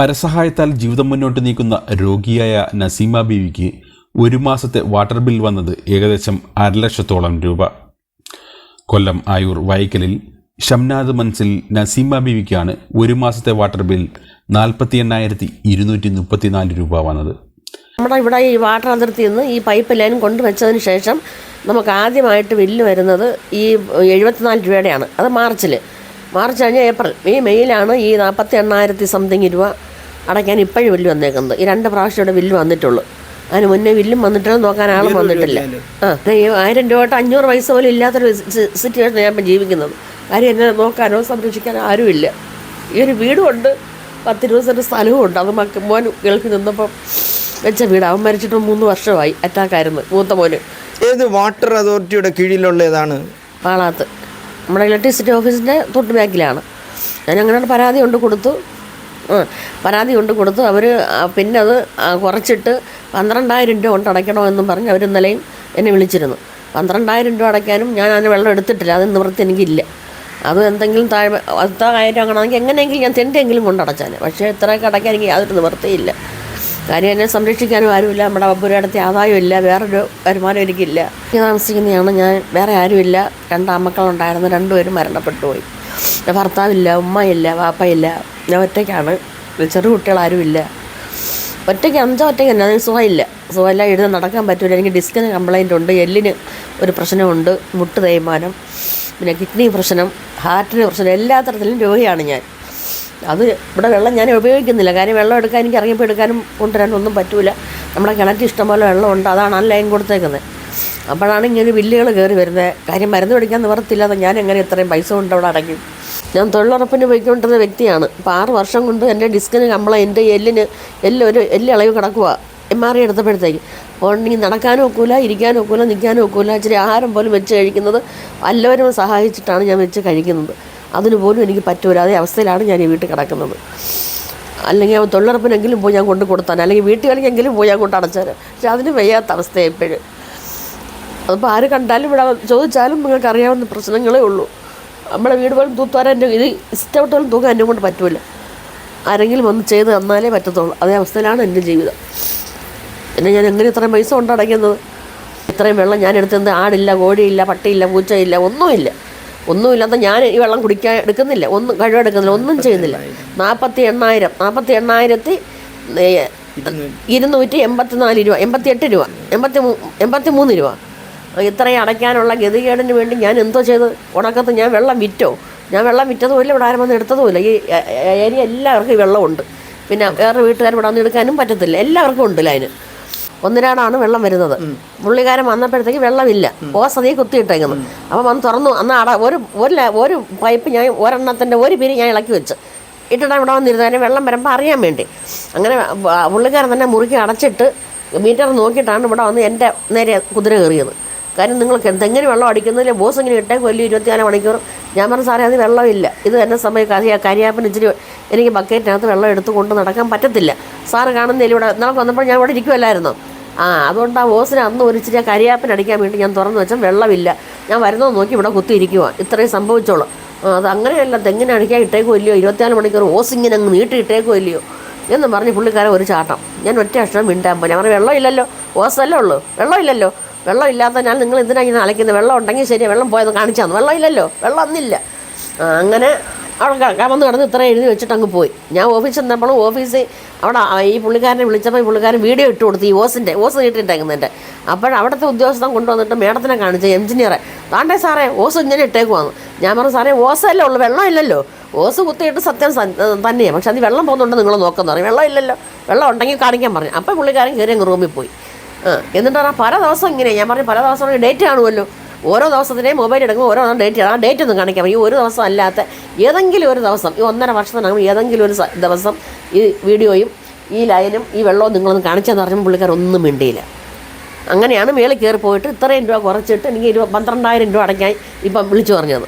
പരസഹായത്താൽ ജീവിതം മുന്നോട്ട് നീക്കുന്ന രോഗിയായ നസീമ ബീവിക്ക് ഒരു മാസത്തെ വാട്ടർ ബിൽ വന്നത് ഏകദേശം അരലക്ഷത്തോളം രൂപ. കൊല്ലം ആയൂർ വൈക്കലിൽ ഷംനാദ് മൻസിൽ നസീമ ബീവിക്കാണ് ഒരു മാസത്തെ വാട്ടർ ബിൽ നാൽപ്പത്തി എണ്ണായിരത്തി ഇരുന്നൂറ്റി മുപ്പത്തിനാല് രൂപ വന്നത്. നമ്മുടെ ഇവിടെ ഈ വാട്ടർ അതിർത്തിയിൽ നിന്ന് ഈ പൈപ്പ് ലൈൻ കൊണ്ടുവച്ചതിന് ശേഷം നമുക്ക് ആദ്യമായിട്ട് ബില്ല് വരുന്നത് ഈ എഴുപത്തിനാല് രൂപയുടെയാണ്. അത് മാർച്ചിൽ മാർച്ച് കഴിഞ്ഞ് ഏപ്രിൽ. ഈ മെയ്യിലാണ് ഈ നാൽപ്പത്തി എണ്ണായിരത്തി സംതിങ് രൂപ അടയ്ക്കാൻ ഇപ്പോഴും വില്ല് വന്നേക്കുന്നത്. ഈ രണ്ട് പ്രാവശ്യം ഇവിടെ വില്ല് വന്നിട്ടുള്ളൂ. അതിന് മുന്നേ വില്ലും വന്നിട്ടില്ല നോക്കാൻ ആളും വന്നിട്ടില്ല. ആ ആയിരം രൂപ തൊട്ട് അഞ്ഞൂറ് പൈസ പോലും ഇല്ലാത്തൊരു സിറ്റുവേഷൻ ഞാൻ ഇപ്പം ജീവിക്കുന്നത്. കാര്യം എന്നെ നോക്കാനോ സംരക്ഷിക്കാനോ ആരുമില്ല. ഈ ഒരു വീടുമുണ്ട് പത്തിരുപത് സെന്റ് സ്ഥലവും ഉണ്ട്. അത് മക്ക മോൻ ഗൾഫിൽ നിന്നപ്പോൾ വെച്ച വീട്. അവൻ മരിച്ചിട്ട് മൂന്ന് വർഷമായി അറ്റാക്കായിരുന്നു മൂത്ത മോന്. ഏത് വാട്ടർ അതോറിറ്റിയുടെ കീഴിലുള്ള ഏതാണ് പാളാത്ത്. നമ്മുടെ ഇലക്ട്രിസിറ്റി ഓഫീസിന്റെ തൊട്ട് ബാക്കിലാണ്. ഞാൻ അങ്ങനെ പരാതി കൊണ്ട് കൊടുത്തു. പരാതി കൊണ്ട് കൊടുത്തു. അവർ പിന്നെ അത് കുറച്ചിട്ട് പന്ത്രണ്ടായിരം രൂപ കൊണ്ട് അടയ്ക്കണമെന്നും പറഞ്ഞ് അവർ ഇന്നലെയും എന്നെ വിളിച്ചിരുന്നു. പന്ത്രണ്ടായിരം രൂപ അടയ്ക്കാനും ഞാൻ അതിന് വെള്ളം എടുത്തിട്ടില്ല. അത് നിവൃത്തി എനിക്കില്ല. അത് എന്തെങ്കിലും താഴെ ആയിരം ആണെങ്കിൽ എങ്ങനെയെങ്കിലും ഞാൻ തെണ്ടെങ്കിലും കൊണ്ട് അടച്ചാൽ പക്ഷേ ഇത്രയൊക്കെ അടയ്ക്കാൻ എനിക്ക് യാതൊരു നിവൃത്തിയില്ല കാര്യം എന്നെ സംരക്ഷിക്കാനും ആരുമില്ല. നമ്മുടെ അപ്പുരയിടത്തെ ആദായമില്ല വേറൊരു വരുമാനം എനിക്കില്ല. താമസിക്കുന്നതാണ് ഞാൻ. വേറെ ആരുമില്ല. രണ്ടാമക്കളുണ്ടായിരുന്നു. രണ്ടുപേരും മരണപ്പെട്ടു പോയി. ഭർത്താവില്ല ഉമ്മയില്ല വാപ്പയില്ല. ഞാൻ ഒറ്റയ്ക്കാണ്. ചെറു കുട്ടികളാരുമില്ല. ഒറ്റയ്ക്ക് അഞ്ചോ ഒറ്റയ്ക്ക് തന്നെ അതിന് സുഖമില്ല. സുഖമില്ല എഴുതി നടക്കാൻ പറ്റില്ല എനിക്ക് ഡിസ്കിന് കംപ്ലൈന്റ് ഉണ്ട് എല്ലിന് ഒരു പ്രശ്നമുണ്ട് മുട്ട് തേയ്മാനം പിന്നെ കിഡ്നി പ്രശ്നം ഹാർട്ടിന് പ്രശ്നം എല്ലാ തരത്തിലും രോഗിയാണ് ഞാൻ. അത് ഇവിടെ വെള്ളം ഞാൻ ഉപയോഗിക്കുന്നില്ല. കാര്യം വെള്ളം എടുക്കാൻ എനിക്ക് ഇറങ്ങിയപ്പോൾ എടുക്കാനും കൊണ്ടുവരാനും ഒന്നും പറ്റൂല. നമ്മുടെ കിണറ്റിൽ ഇഷ്ടംപോലെ വെള്ളമുണ്ട് അതാണ് ആ ലൈൻ കൊടുത്തേക്കുന്നത്. അപ്പോഴാണ് ഇങ്ങനെ ബില്ലുകൾ കയറി വരുന്നത്. കാര്യം മരുന്ന് പിടിക്കാൻ നിവർത്തില്ലാതെ ഞാൻ എങ്ങനെ ഇത്രയും പൈസ കൊണ്ട് അവിടെ അടയ്ക്കും? ഞാൻ തൊഴിലുറപ്പിന് പോയിക്കൊണ്ടിരുന്ന വ്യക്തിയാണ്. അപ്പോൾ ആറ് വർഷം കൊണ്ട് എന്റെ ഡിസ്കിന് കംപ്ലൈന്റ് എല്ലിന് എല്ലൊരു ഒരു എല്ല് ഇളവ് കിടക്കുക എം ആർ ഐ എടുത്തപ്പോഴത്തേക്ക്. അതുകൊണ്ട് നടക്കാനും ഒക്കില്ല ഇരിക്കാനും ഒക്കില്ല നിൽക്കാനും ഒക്കില്ല ഇച്ചിരി ആഹാരം പോലും വെച്ച് കഴിക്കുന്നത് എല്ലാവരും സഹായിച്ചിട്ടാണ് ഞാൻ വെച്ച് കഴിക്കുന്നത്. അതിന് പോലും എനിക്ക് പറ്റൂല അതേ അവസ്ഥയിലാണ് ഞാൻ ഈ വീട്ടിൽ കിടക്കുന്നത്. അല്ലെങ്കിൽ തൊഴിലുറപ്പിനെങ്കിലും പോയി ഞാൻ കൊണ്ട് കൊടുത്താൻ അല്ലെങ്കിൽ വീട്ടുകളിലെങ്കിലും പോയി ഞാൻ കൊണ്ട് അടച്ചാൽ. പക്ഷെ അതിന് വയ്യാത്ത അവസ്ഥയാണ് ഇപ്പോഴും. അതിപ്പോൾ ആര് കണ്ടാലും ഇവിടെ ചോദിച്ചാലും നിങ്ങൾക്ക് അറിയാവുന്ന പ്രശ്നങ്ങളേ ഉള്ളൂ. നമ്മുടെ വീട് പോലും തൂത്തുവാരാൻ എന്റെ ഇത് ഇഷ്ടപ്പെട്ട പോലും തൂക്കാൻ എന്നെ കൊണ്ട് പറ്റില്ല ആരെങ്കിലും ഒന്ന് ചെയ്ത് തന്നാലേ പറ്റത്തുള്ളൂ. അതേ അവസ്ഥയിലാണ് എന്റെ ജീവിതം. പിന്നെ ഞാൻ എങ്ങനെ ഇത്രയും പൈസ കൊണ്ട് അടയ്ക്കുന്നത്? ഇത്രയും വെള്ളം ഞാൻ എടുത്തത് ആടില്ല കോഴിയില്ല പട്ടിയില്ല പൂച്ചയില്ല ഒന്നുമില്ല. ഒന്നുമില്ലാത്ത ഞാൻ ഈ വെള്ളം കുടിക്കാൻ എടുക്കുന്നില്ല. ഒന്നും കഴിവെടുക്കുന്നില്ല ഒന്നും ചെയ്യുന്നില്ല. നാൽപ്പത്തി എണ്ണായിരം നാൽപ്പത്തി എണ്ണായിരത്തി ഇരുന്നൂറ്റി എൺപത്തി നാല് രൂപ. എൺപത്തി എട്ട് രൂപ. എൺപത്തി എൺപത്തി മൂന്ന് രൂപ. ഇത്രയും അടയ്ക്കാനുള്ള ഗതികേടിന് വേണ്ടി ഞാൻ എന്തോ ചെയ്ത് ഉണക്കത്ത് ഞാൻ വെള്ളം വിറ്റോ? ഞാൻ വെള്ളം വിറ്റതുമില്ല ഇവിടെ ആരും വന്ന് എടുത്തതുമില്ല ഈ ഏരിയ എല്ലാവർക്കും വെള്ളമുണ്ട്. പിന്നെ വേറെ വീട്ടുകാർ ഇവിടെ വന്ന് എടുക്കാനും പറ്റത്തില്ല. എല്ലാവർക്കും ഉണ്ട് ലൈന് ഒന്നിനാടാണ് വെള്ളം വരുന്നത്. പുള്ളിക്കാരൻ വന്നപ്പോഴത്തേക്ക് വെള്ളമില്ല. ഓസതയെ കുത്തിയിട്ടേങ്ങുന്നു അപ്പം വന്ന് തുറന്നു. അന്ന് അട ഒരു ഒരു ഒരു പൈപ്പ് ഞാൻ ഒരെണ്ണത്തിന്റെ ഒരു പിരി ഞാൻ ഇളക്കി വെച്ച്. ഇട്ടിട്ട് ഇവിടെ വന്നിരുന്നതിന് വെള്ളം വരുമ്പോൾ അറിയാൻ വേണ്ടി. അങ്ങനെ പുള്ളിക്കാരൻ തന്നെ മുറുക്കി അടച്ചിട്ട് മീറ്റർ നോക്കിയിട്ടാണ് ഇവിടെ വന്ന് എന്റെ നേരെ കുതിര കയറിയത്. കാര്യം നിങ്ങൾക്ക് എന്തെങ്കിലും വെള്ളം അടിക്കുന്നില്ല ബോസ് ഇങ്ങനെ ഇട്ടേക്ക് വലിയ ഇരുപത്തിനാല് മണിക്കൂർ. ഞാൻ പറഞ്ഞു സാറേ അത് വെള്ളമില്ല. ഇത് എന്നെ സമയം കറിയ കരിയാപ്പിന് ഇച്ചിരി എനിക്ക് ബക്കറ്റിനകത്ത് വെള്ളം എടുത്തു കൊണ്ട് നടക്കാൻ പറ്റത്തില്ല. സാറ് കാണുന്നില്ല ഇവിടെ ഇന്നലെ വന്നപ്പോൾ ഞാൻ ഇവിടെ ഇരിക്കുമല്ലായിരുന്നു ആ അതുകൊണ്ട് ആ ബോസിന് അന്ന് ഒരു ഇച്ചിരി കരിയാപ്പിന് അടിക്കാൻ വേണ്ടി ഞാൻ തുറന്നു വെച്ചാൽ വെള്ളമില്ല. ഞാൻ വരുന്നത് നോക്കി ഇവിടെ കുത്തിയിരിക്കുക ഇത്രയും സംഭവിച്ചോളൂ. അത് അങ്ങനെയല്ല തെങ്ങിന് അടിക്കാൻ ഇട്ടേക്കോ ഇല്ലയോ ഇരുപത്തിനാല് മണിക്കൂർ ഓസ് ഇങ്ങനെ അങ്ങ് നീട്ടി ഇട്ടേക്കോ ഇല്ലയോ എന്ന് പറഞ്ഞ് പുള്ളിക്കാരൻ ഒരു ചാട്ടം. ഞാൻ ഒറ്റ അക്ഷരം മിണ്ടാൻ പോയി. ഞാൻ പറഞ്ഞു വെള്ളമില്ലല്ലോ. ഓസല്ലേ ഉള്ളൂ. വെള്ളമില്ലല്ലോ. വെള്ളം ഇല്ലാത്ത ഞാൻ നിങ്ങൾ എന്തിനാ ഇങ്ങനെ അലക്കുന്നത് വെള്ളം ഉണ്ടെങ്കിൽ ശരി വെള്ളം പോയത് കാണിച്ചു തന്നു വെള്ളം ഇല്ലല്ലോ വെള്ളം ഒന്നില്ല അങ്ങനെ അവിടെ കമന്ന് കിടന്ന് ഇത്ര എഴുതി വെച്ചിട്ട് അങ്ങ് പോയി. ഞാൻ ഓഫീസിൽ ചെന്നപ്പോഴും ഓഫീസിൽ അവിടെ ഈ പുള്ളിക്കാരനെ വിളിച്ചപ്പോൾ ഈ പുള്ളിക്കാരൻ വീഡിയോ ഇട്ട് കൊടുത്തു ഈ ഓസിന്റെ ഓസ് നീട്ടിയിട്ടേക്കുന്നതിന്റെ അപ്പോൾ അവിടുത്തെ ഉദ്യോഗസ്ഥൻ കൊണ്ടുവന്നിട്ട് മേഡത്തിനെ കാണിച്ച എഞ്ചിനീയറെ താണ്ടേ സാറേ ഓസ് ഇങ്ങനെ ഇട്ടേക്കുവാന്ന്. ഞാൻ പറഞ്ഞു സാറേ ഓസല്ലേ ഉള്ളൂ വെള്ളം ഇല്ലല്ലോ. ഓസ് കുത്തിയിട്ട് സത്യം തന്നെയാണ് പക്ഷെ അത് വെള്ളം പോകുന്നുണ്ട് നിങ്ങൾ നോക്കുന്നു. പറയും വെള്ളം ഇല്ലല്ലോ വെള്ളം ഉണ്ടെങ്കിൽ കാണിക്കാൻ പറഞ്ഞു. അപ്പോൾ പുള്ളിക്കാരൻ കയറി അങ്ങ് റൂമിൽ പോയി. ആ എന്നിട്ട് പറഞ്ഞാൽ പല ദിവസം ഇങ്ങനെ ഞാൻ പറഞ്ഞു പല ദിവസം ഡേറ്റ് കാണുമല്ലോ. ഓരോ ദിവസത്തിനെയും മൊബൈൽ എടുക്കുമ്പോൾ ഓരോ ഡേറ്റ് ആ ഡേറ്റ് ഒന്നും കാണിക്കാം ഈ ഒരു ദിവസം അല്ലാത്ത ഏതെങ്കിലും ഒരു ദിവസം ഈ ഒന്നര വർഷത്തിനകം ഏതെങ്കിലും ഒരു ദിവസം ഈ വീഡിയോയും ഈ ലൈനും ഈ വെള്ളവും നിങ്ങളൊന്ന് കാണിച്ചെന്ന് പറഞ്ഞപ്പോൾ പുള്ളിക്കാർ ഒന്നും മിണ്ടിയില്ല. അങ്ങനെയാണ് മേളിൽ കയറി പോയിട്ട് ഇത്രയും രൂപ കുറച്ചിട്ട് എനിക്ക് ഇരുപത് പന്ത്രണ്ടായിരം രൂപ അടയ്ക്കാൻ ഇപ്പം വിളിച്ചു പറഞ്ഞത്.